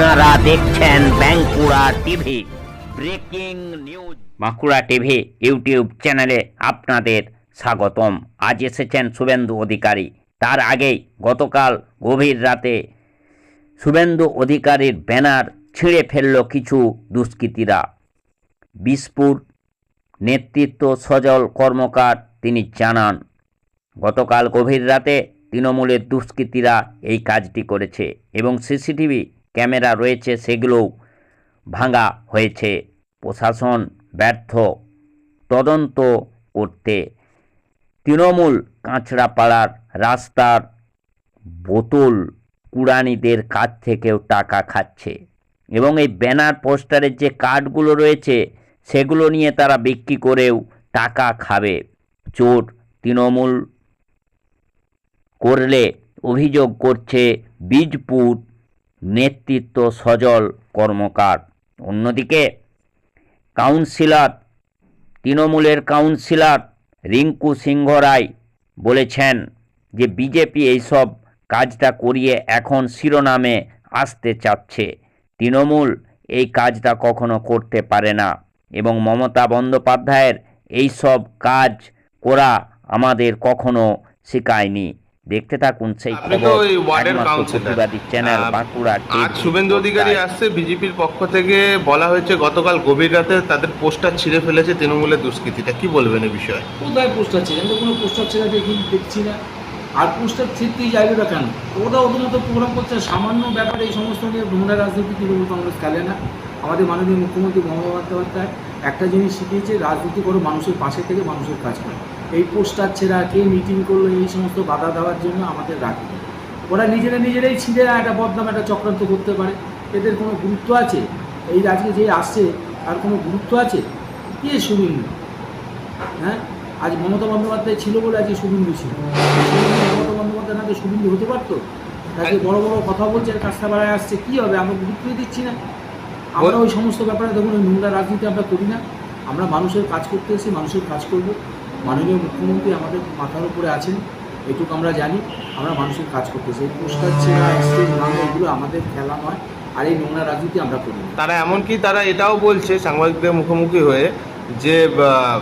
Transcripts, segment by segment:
আপনারা দেখছেন Bankura TV, breaking news. Bankura TV YouTube চ্যানেলে আপনাদের স্বাগতম। আজ এসেছেন শুভেন্দু অধিকারী। তার আগেই গতকাল গভীর রাতে শুভেন্দু অধিকারীর ব্যানার ছিঁড়ে ফেলল কিছু দুষ্কৃতীরা। বিস্ফোর নেতৃত্ব সজল কর্মকার তিনি জানান, গতকাল গভীর রাতে তৃণমূলের দুষ্কৃতীরা এই কাজটি করেছে এবং সিসিটিভি ক্যামেরা রয়েছে, সেগুলোও ভাঙা হয়েছে। প্রশাসন ব্যর্থ। তদন্ত করতে তৃণমূল কাঁচড়াপাড়ার রাস্তার বোতল কুড়ানিদের কাছ থেকেও টাকা খাচ্ছে এবং এই ব্যানার, পোস্টারের যে কার্ডগুলো রয়েছে, সেগুলো নিয়ে তারা বিক্রি করেও টাকা খাবে। চোর তৃণমূল করলে, অভিযোগ করছে, বীজপুর নেতৃত্ব সজল কর্মকার। অন্যদিকে, কাউন্সিলর, তৃণমূলের কাউন্সিলর রিঙ্কু সিংহ রায় বলেছেন যে বিজেপি এইসব কাজটা করিয়ে এখন শিরোনামে আসতে চাচ্ছে। তৃণমূল এই কাজটা কখনো করতে পারে না এবং মমতা বন্দ্যোপাধ্যায়ের এইসব কাজ করা আমাদের কখনো শেখায়নি। দেখতে থাকুন সেই। প্রতিবাদী চ্যানেল বাঁকুড়া আজ শুভেন্দু অধিকারী আসছে বিজেপির পক্ষ থেকে। বলা হয়েছে গতকাল গভীর রাতে তাদের পোস্টার ছিঁড়ে ফেলেছে তৃণমূলের দুষ্কৃতীটা কি বলবেন এই বিষয়ে? কোথায় পোস্টার ছিল আমি তো কোনো পোস্টার ছেড়ে দেখি দেখছি না। আর পোস্টার ছিঁড়তেই যাইবে না কেন? ওরা ওদের মতো প্রোগ্রাম করছে। সামান্য ব্যাপারে এই সমস্ত নিয়ে ভ্রমণের রাজনীতি তৃণমূল কংগ্রেস খেলে না। আমাদের মাননীয় মুখ্যমন্ত্রী মমতা বন্দ্যোপাধ্যায় একটা জিনিস শিখিয়েছে রাজনীতি করো মানুষের পাশে থেকে মানুষের কাজ করে। এই পোস্টার ছেঁড়া কে মিটিং করল এই সমস্ত বাধা দেওয়ার জন্য আমাদের রাখি ওরা নিজেরা নিজেরাই ছিঁড়ে একটা বদনাম একটা চক্রান্ত করতে পারে। এদের কোনো গুরুত্ব আছে? এই আজকে যে আসছে তার কোনো গুরুত্ব আছে? কে শুনিনি? হ্যাঁ? আজ মমতা বন্দ্যোপাধ্যায় ছিল বলে আজকে শুভেন্দু ছিল মমতা বন্দ্যোপাধ্যায় না তো শুভেন্দু হতে পারতো? আজকে বড় বড় কথা বলছে আর কাজটা বাড়ায় আসছে কী হবে? আমরা গুরুত্বই দিচ্ছি না। আমরা ওই সমস্ত ব্যাপারে দেখুন ওই নোংরা রাজনীতি আমরা করি না। আমরা মানুষের কাজ করতে এসেছি মানুষের কাজ করব। মাননীয় মুখ্যমন্ত্রী আমাদের মাথার উপরে আছেন এটুকু আমরা জানি আমরা মানুষের কাজ করতেছি এই পোস্টার ছেঁড়া স্টেজ ভাঙা এগুলো আমাদের খেলা নয় আর এই নোংরা রাজনীতি আমরা করি তারা এমনকি তারা এটাও বলছে সাংবাদিকদের মুখোমুখি হয়ে যে আহ,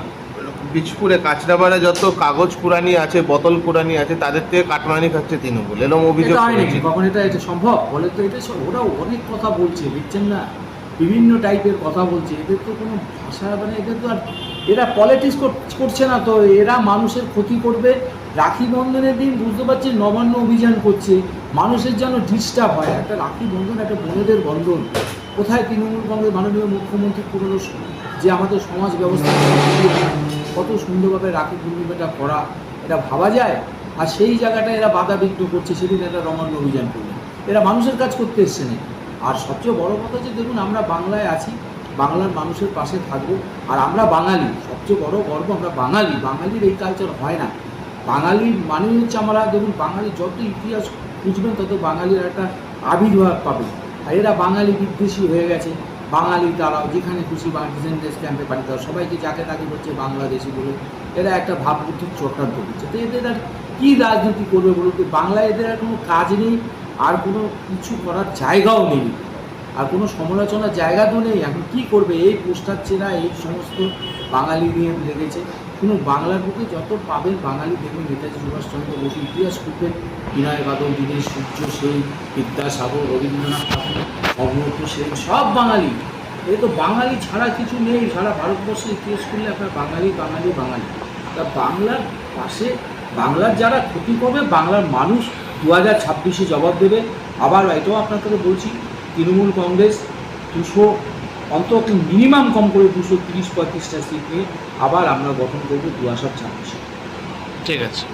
বীজপুরে কাঁচরাপাড়া যত কাগজ কুড়ানি আছে বোতল কুড়ানি আছে তাদের থেকে কাটমানি খাচ্ছে তৃণমূল। এরকম অভিযোগ কখন এটা এটা সম্ভব? বলে তো এটা ওরা অনেক কথা বলছে দেখছেন না? বিভিন্ন টাইপের কথা বলছে এদের তো কোনো ভাষা মানে এদের তো আর এরা পলিটিক্স করছে না তো, এরা মানুষের ক্ষতি করবে। রাখি বন্ধনের দিন বুঝতে পারছি নবান্ন অভিযান করছে। মানুষের যেন ডিস্টার্ব হয়। একটা রাখি বন্ধন, একটা বোনেদের বন্ধন। কোথায় তৃণমূল কংগ্রেস, মাননীয় মুখ্যমন্ত্রী পুরনো যে আমাদের সমাজ ব্যবস্থা কত সুন্দরভাবে রাখি পূর্ণিমাটা করা, এটা ভাবা যায়? আর সেই জায়গাটা এরা বাধা বিঘ্ন করছে, সেদিন একটা রমান্য অভিযান করবে। এরা মানুষের কাজ করতে এসছে না আর সবচেয়ে বড় কথা যে, দেখুন, আমরা বাংলায় আছি বাংলার মানুষের পাশে থাকব। আর আমরা বাঙালি, সবচেয়ে বড় গর্ব আমরা বাঙালি। বাঙালির এই কালচার হয় না। বাঙালির মানে হচ্ছে আমরা, দেখুন, বাঙালি যত ইতিহাস খুঁজবেন, তত বাঙালির একটা আবির্ভাব পাবে আর এরা বাঙালি বিদ্বেষী হয়ে গেছে। বাঙালি তারাও যেখানে খুশি বা ডিসেন্ডেন্স ক্যাম্পে পাঠিয়ে দেওয়া সবাইকে যাকে তাকে হচ্ছে বাংলাদেশি বলে এরা একটা ভাবমূর্তির চক্রান্ত করছে তো এদের আর কী রাজনীতি করবে বলুন তো? বাংলায় এদের আর কোনো কাজ নেই, আর কোনো কিছু করার জায়গাও নেই। আর কোনো সমালোচনার জায়গা তো নেই। এখন কী করবে? এই পোস্টার চেনা এই সমস্ত বাঙালি নিয়ে লেগেছে। কোনো বাংলার বুকে যত পাবেন বাঙালি দেখবেন নেতাজি সুভাষচন্দ্র বসু, ইতিহাস খুঁজবেন বিনয় বাদল, দীনেশ, সূর্য সেন, বিদ্যাসাগর, রবীন্দ্রনাথ ঠাকুর অগ্রত সেন, সব বাঙালি। এই তো বাঙালি ছাড়া কিছু নেই। সারা ভারতবর্ষে ইতিহাস করলে আপনার বাঙালি বাঙালি বাঙালি। তা বাংলার পাশে, বাংলার যারা ক্ষতি করবে, বাংলার মানুষ দু হাজার ছাব্বিশে জবাব দেবে। আবার এটাও আপনাকে বলছি তৃণমূল কংগ্রেস দুশো অন্তত মিনিমাম কম করে দুশো তিরিশ পঁয়ত্রিশটা সিট নিয়ে আবার আমরা গঠন করব দু হাজার ছাব্বিশে ঠিক আছে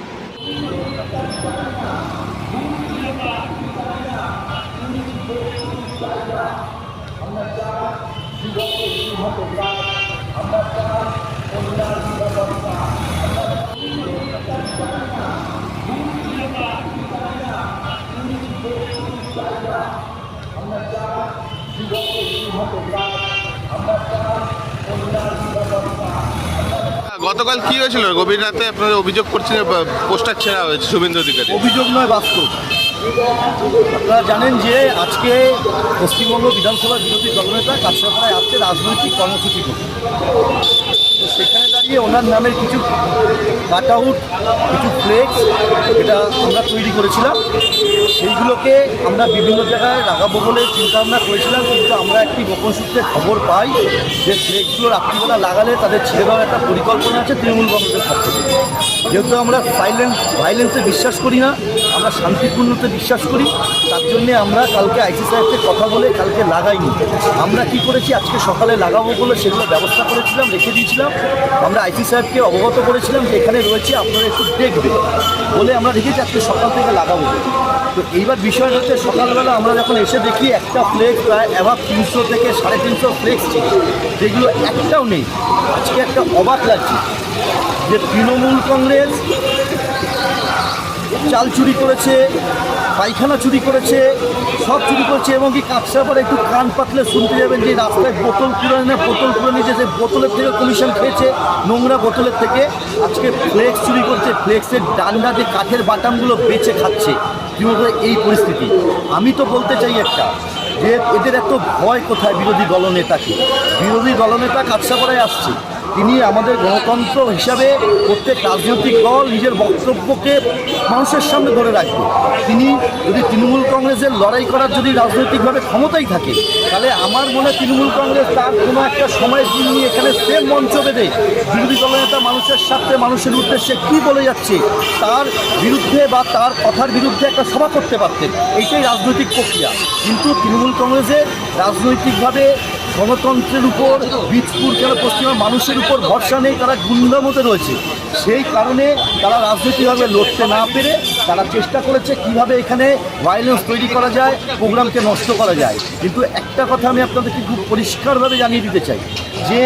গতকাল কি হয়েছিল? গভীর রাতে আপনারা অভিযোগ করছেন পোস্টার ছেঁড়া হয়েছে শুভেন্দু অধিকারী। অভিযোগ নয়, বাস্তব। আপনারা জানেন যে আজকে পশ্চিমবঙ্গ বিধানসভার বিরোধী দলনেতা প্রায় আজকে রাজনৈতিক কর্মসূচি করতে সেখানে দাঁড়িয়ে ওনার নামের কিছু কাট আউট কিছু ফ্লেক্স এটা আমরা তৈরি করেছিলাম। সেইগুলোকে আমরা বিভিন্ন জায়গায় লাগাবো বলে চিন্তাভাবনা করেছিলাম, কিন্তু আমরা একটি গোপন সূত্রে খবর পাই যে ফ্লেক্সগুলো রাত্রিবেলা লাগালে তাদের ছেড়ে দেওয়ার একটা পরিকল্পনা আছে তৃণমূল কংগ্রেসের পক্ষ থেকে। যেহেতু আমরা সাইলেন্স ভাইলেন্সে বিশ্বাস করি না আমরা শান্তিপূর্ণতে বিশ্বাস করি, তার জন্যে আমরা কালকে আইসি সাহেবকে কথা বলে কালকে লাগাইনি। আমরা কি করেছি? আজকে সকালে লাগাবো বলে সেগুলো ব্যবস্থা করেছিলাম, রেখে দিয়েছিলাম। আমরা আইসি সাহেবকে অবগত করেছিলাম যে এখানে রয়েছে, আপনারা একটু দেখবেন বলে আমরা রেখেছি, আজকে সকাল থেকে লাগাবো তো এইবার বিষয় হচ্ছে, সকালবেলা আমরা যখন এসে দেখি একটা ফ্লেক্স প্রায় অ্যাভাব তিনশো থেকে সাড়ে তিনশো ফ্লেক্স ছিল, যেগুলো একটাও নেই। আজকে একটা অবাক লাগছে যে তৃণমূল কংগ্রেস চাল চুরি করেছে, পায়খানা চুরি করেছে, সব চুরি করেছে, এবং কি কাঁচরা পরে একটু কান পাতলে শুনতে যাবেন যে রাস্তায় বোতল কুড়ানি না, বোতল কুড়ানি যে বোতলের থেকে কমিশন খেয়েছে, নোংরা বোতলের থেকে। আজকে ফ্লেক্স চুরি করছে ফ্লেক্সের ডান্ডা যে কাঠের বাটামগুলো বেচে খাচ্ছে। তৃণমূল এই পরিস্থিতি। আমি তো বলতে চাই একটা, যে এদের এত ভয় কোথায় বিরোধী দলনেতাকে? বিরোধী দলনেতা কাছাপাড়ায় আসছে। তিনি আমাদের গণতন্ত্র হিসাবে প্রত্যেক রাজনৈতিক দল নিজের বক্তব্যকে মানুষের সামনে ধরে রাখবে। তিনি যদি তৃণমূল কংগ্রেসের লড়াই করার যদি রাজনৈতিকভাবে ক্ষমতাই থাকে, তাহলে আমার মনে তৃণমূল কংগ্রেস তার কোনো একটা সময় নিয়ে এখানে সেম মঞ্চ বেঁধে বিরোধী দলনেতা মানুষের স্বার্থে মানুষের উদ্দেশ্যে কী বলে যাচ্ছে, তার বিরুদ্ধে বা তার কথার বিরুদ্ধে একটা সভা করতে পারতেন, এইটাই রাজনৈতিক প্রক্রিয়া। কিন্তু তৃণমূল কংগ্রেসের রাজনৈতিকভাবে গণতন্ত্রের উপর, বীজপুর কেন পশ্চিমবঙ্গের মানুষের উপর ভরসা নেই, তারা গুন্ডামতে রয়েছে। সেই কারণে তারা রাজনৈতিকভাবে লড়তে না পেরে তারা চেষ্টা করেছে কীভাবে এখানে ভায়োলেন্স তৈরি করা যায়, প্রোগ্রামকে নষ্ট করা যায়। কিন্তু একটা কথা আমি আপনাদেরকে খুব পরিষ্কারভাবে জানিয়ে দিতে চাই, যে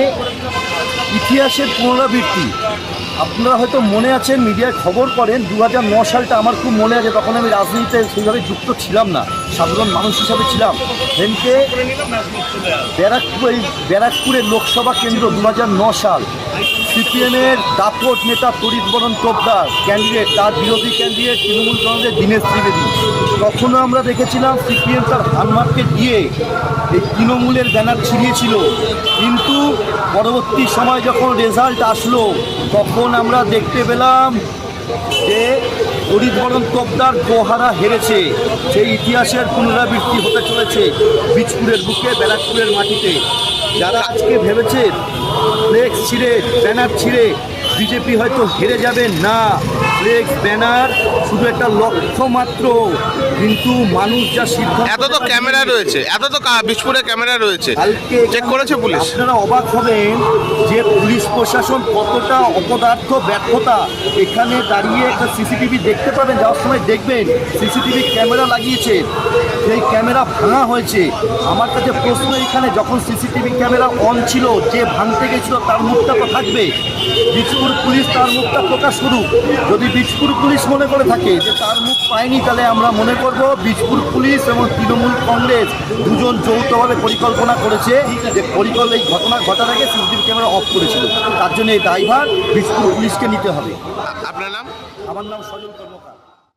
ইতিহাসের পুনরাবৃত্তি আপনারা হয়তো মনে আছেন, মিডিয়ায় খবর করেন দু সালটা আমার খুব মনে আছে, তখন আমি রাজনীতিতে সেইভাবে যুক্ত ছিলাম না, সাধারণ মানুষ হিসাবে ছিলাম। সেদিনকে ব্যারাকপুর এই ব্যারাকপুরের লোকসভা কেন্দ্র দু সাল। সিপিএমের দাপট নেতা তরিত বরণ তোপদার ক্যান্ডিডেট তার বিরোধী ক্যান্ডিডেট তৃণমূল কংগ্রেসের দীনেশ ত্রিবেদী। তখনও আমরা দেখেছিলাম সিপিএম তার হানমার্ককে দিয়ে এই তৃণমূলের ব্যানার ছিঁড়িয়েছিল। কিন্তু পরবর্তী সময় যখন রেজাল্ট আসলো, তখন আমরা দেখতে পেলাম যে হরিধরণ তোপদার গোহারা হেরেছে। সেই ইতিহাসের পুনরাবৃত্তি হতে চলেছে বীজপুরের বুকে, ব্যারাকপুরের মাটিতে। যারা আজকে ভেবেছে ফ্লেক্স ছিঁড়ে ব্যানার ছিঁড়ে, বিজেপি হয়তো হেরে যাবে না। ফ্লেক্স ব্যানার শুধু একটা লক্ষ্য মাত্র। কিন্তু মানুষ যা সিদ্ধান্ত এত তো ক্যামেরা রয়েছে এত তো বিজপুরে ক্যামেরা রয়েছে। কালকে চেক করেছে পুলিশ? আপনারা অবাক হবেন যে পুলিশ প্রশাসন কতটা অপদার্থ ব্যর্থতা। এখানে দাঁড়িয়ে একটা সিসিটিভি দেখতে পাবেন যাওয়ার সময় দেখবেন সিসিটিভি ক্যামেরা লাগিয়েছে। সেই ক্যামেরা ভাঙা হয়েছে। আমার কাছে প্রশ্ন এখানে যখন সিসিটিভি ক্যামেরা অন ছিল যে ভাঙতে গেছিল তার মুখটা তো থাকবে। বীজপুর পুলিশ তার মুখটা প্রকাশ করুক। যদি বীজপুর পুলিশ মনে করে থাকে যে তার মুখ পায়নি তাহলে আমরা মনে করব বিজপুর পুলিশ এবং তৃণমূল কংগ্রেস দুজন যৌথভাবে পরিকল্পনা করেছে যে পরিকল্প এই ঘটনা ঘটার আগে সিসিটিভি ক্যামেরা অফ করেছিল। তার জন্য এই দায়ভার বীজপুর পুলিশকে নিতে হবে। আপনার নাম? আমার নাম সজল কর্মকার।